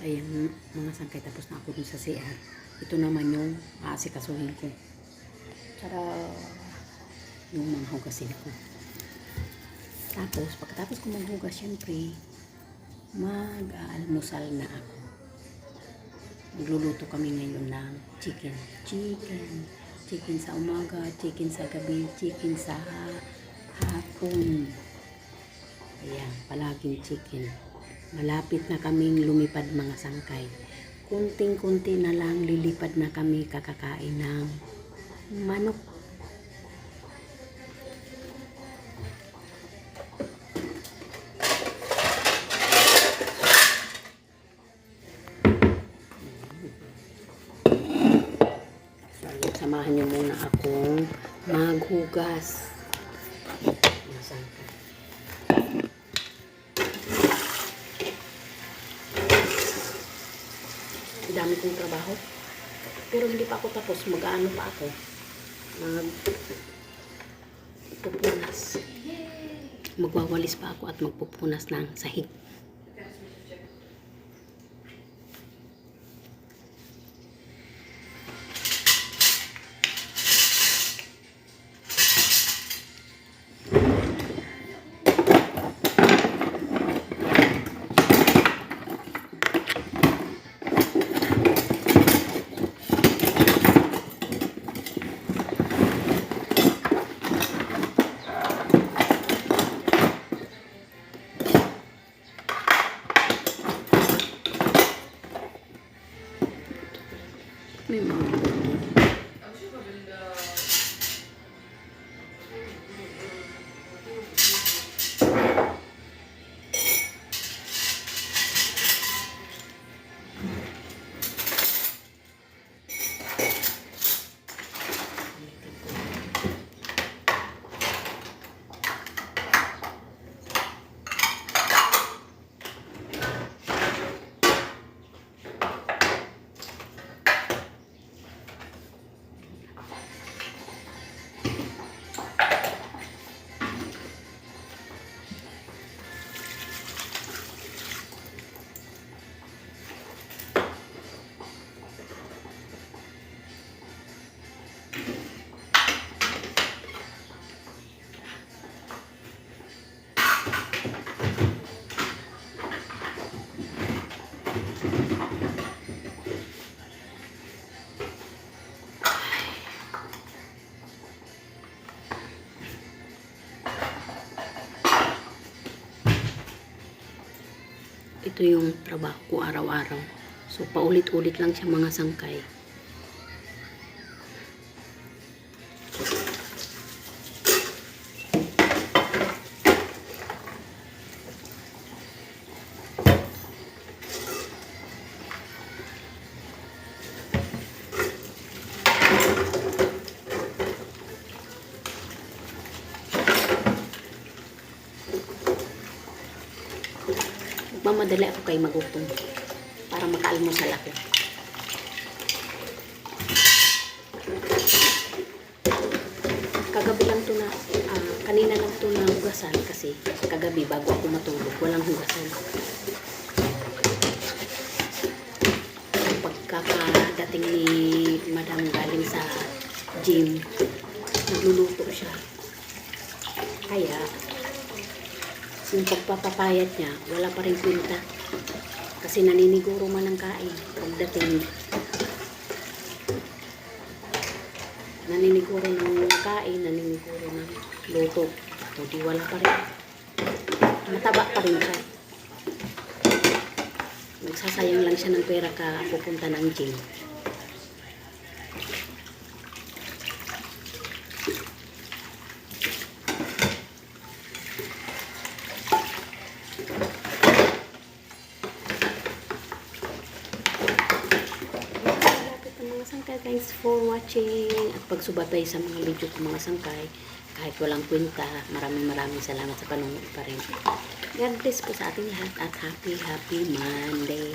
ayan mga sangkay tapos na ako dun sa CR. Ito naman yung aasikasuhin ko. Para yung mga hugasin ko. Tapos, pagkatapos ko maghugas, syempre, mag-aalmusal na ako. Magluluto kami ngayon ng chicken. Chicken. Chicken sa umaga, chicken sa gabi, chicken sa hapon. Ayan, palaging chicken. Malapit na kaming lumipad mga sangkay. Kunting-kunti na lang lilipad na kami kakakain ng manok. Samahan niyo muna akong maghugas. Mga sangkay. Dami kong trabaho. Pero hindi pa ako tapos. Mag-ano pa ako. Mag pupunas. Magwawalis pa ako at magpupunas ng sahig. Ito yung trabaho ko araw-araw. So, paulit-ulit lang siya mga sangkay. Magmamadali ako kay magutom para makaalmusal ako. Kagabi lang to na, ah, kanina lang to na hugasan kasi kagabi bago ako matulog, walang hugasan. Pagkakadating ni Madam galing sa gym, nagluluto siya. Kaya, yung pagpapapayat niya, wala pa rin kwenta. Kasi naniniguro man ang kain. Pagdating, naniniguro ng kain, naniniguro ng luto. O di wala pa rin. Mataba pa rin siya. Nagsasayang lang siya ng pera ka pupunta ng gym. Malapit sangkay. Thanks for watching. At pagsubatay sa mga video ko mga sangkay. Kahit walang kwenta, maraming maraming salamat sa panonood pa rin. God bless po sa ating lahat at happy, happy Monday.